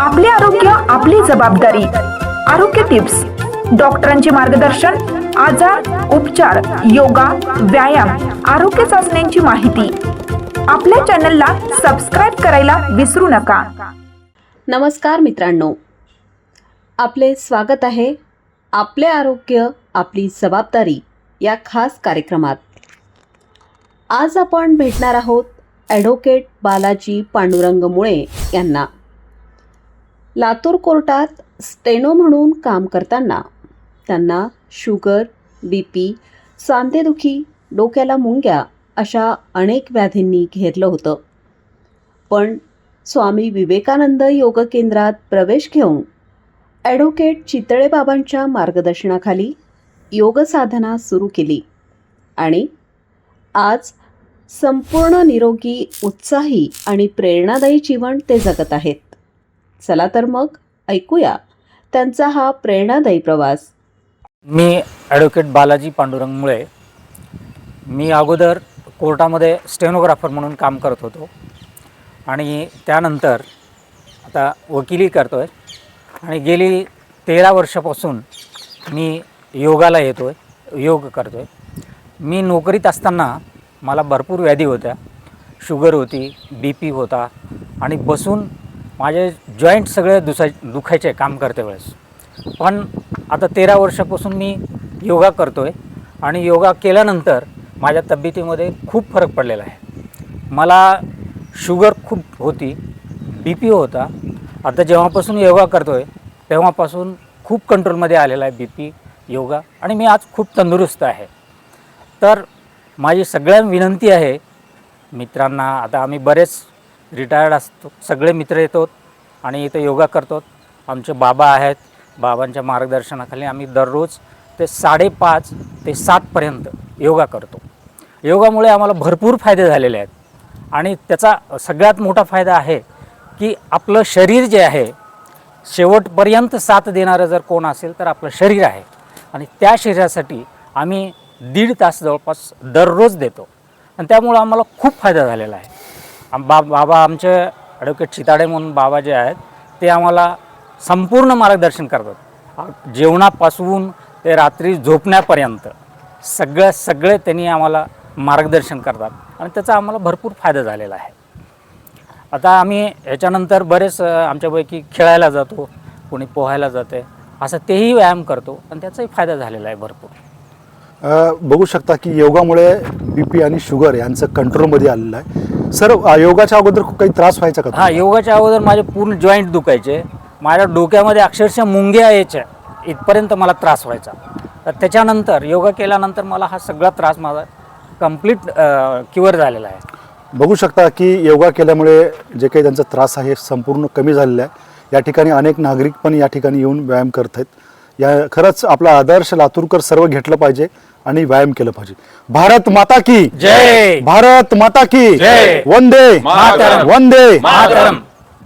आपले आरोग्य आपली जबाबदारी. आरोग्य टिप्स. डॉक्टरांचे मार्गदर्शन आजार उपचार योगा व्यायाम आरोग्य चाचण्यांची माहिती. आपल्या चॅनलला सबस्क्राईब करायला विसरू नका. नमस्कार मित्रांनो. आपले स्वागत आहे आपले आरोग्य आपली जबाबदारी या खास कार्यक्रमात. आज आपण भेटणार आहोत ॲडव्होकेट बालाजी पांडुरंग मुळे यांना. लातूर कोर्टात स्टेनो म्हणून काम करताना त्यांना शुगर बी पी सांधेदुखी डोक्याला मुंग्या अशा अनेक व्याधींनी घेरलं होतं. पण स्वामी विवेकानंद योग केंद्रात प्रवेश घेऊन ॲडव्होकेट चितळेबाबांच्या मार्गदर्शनाखाली योग साधना सुरू केली आणि आज संपूर्ण निरोगी उत्साही आणि प्रेरणादायी जीवन ते जगत आहेत. चला तर मग ऐकूया त्यांचा हा प्रेरणादायी प्रवास. मी ॲडव्होकेट बालाजी पांडुरंग मुळे मी अगोदर कोर्टामध्ये स्टेनोग्राफर म्हणून काम करत होतो. आणि त्यानंतर आता वकिली करतो आहे आणि गेली तेरा वर्षापासून मी योगाला येतो आहे योग करतो आहे मी नोकरीत असताना मला भरपूर व्याधी होत्या. शुगर होती बी पी होता. आणि बसून माझे जॉईंट सगळे दुसाय दुखायचे काम करते वेळेस. पण आता तेरा वर्षापासून मी योगा करतो आहे आणि योगा केल्यानंतर माझ्या तब्येतीमध्ये खूप फरक पडलेला आहे. मला शुगर खूप होती बी पी होता. आता जेव्हापासून योगा करतो आहे तेव्हापासून खूप कंट्रोलमध्ये आलेला आहे बी पी योगा आणि मी आज खूप तंदुरुस्त आहे. तर माझी सगळ्या विनंती आहे मित्रांना आता आम्ही बरेच रिटायर्ड असतो. सगळे मित्र येतो आणि इथं योगा करतो आमचे बाबा आहेत. बाबांच्या मार्गदर्शनाखाली आम्ही दररोज ते साडेपाच ते सातपर्यंत योगा करतो. योगामुळे आम्हाला भरपूर फायदे झालेले आहेत. आणि त्याचा सगळ्यात मोठा फायदा आहे की आपलं शरीर जे आहे शेवटपर्यंत साथ देणारं जर कोण असेल तर आपलं शरीर आहे. आणि त्या शरीरासाठी आम्ही दीड तास जवळपास दररोज देतो. आणि त्यामुळं आम्हाला खूप फायदा झालेला आहे. आम बा बाबा आमचे ॲडव्होकेट चिताडे म्हणून बाबा जे आहेत ते आम्हाला संपूर्ण मार्गदर्शन करतात. जेवणापासून ते रात्री झोपण्यापर्यंत सगळ्या सगळे त्यांनी आम्हाला मार्गदर्शन करतात आणि त्याचा आम्हाला भरपूर फायदा झालेला आहे. आता आम्ही ह्याच्यानंतर बरेच आमच्यापैकी खेळायला जातो कोणी पोहायला जाते असं तेही व्यायाम करतो आणि त्याचाही फायदा झालेला आहे भरपूर. बघू शकता की योगामुळे बी पी आणि शुगर यांचं कंट्रोलमध्ये आलेलं आहे. सर योगाच्या अगोदर खूप काही त्रास व्हायचा का हां योगाच्या अगोदर माझे पूर्ण जॉईंट दुखायचे. माझ्या डोक्यामध्ये अक्षरशः मुंग्या यायच्या. इथपर्यंत मला त्रास व्हायचा. तर त्याच्यानंतर योगा केल्यानंतर मला हा सगळा त्रास माझा कंप्लीट क्युअर झालेला आहे. बघू शकता की योगा केल्यामुळे जे काही त्यांचा त्रास आहे संपूर्ण कमी झालेला आहे. या ठिकाणी अनेक नागरिक पण या ठिकाणी येऊन व्यायाम करत आहेत. या खरंच आपला आदर्श लातूरकर सर्व घेतलं पाहिजे आणि व्यायाम केलं पाहिजे भारत माता की जय भारत माता की जय. वंदे. वंदे मातरम.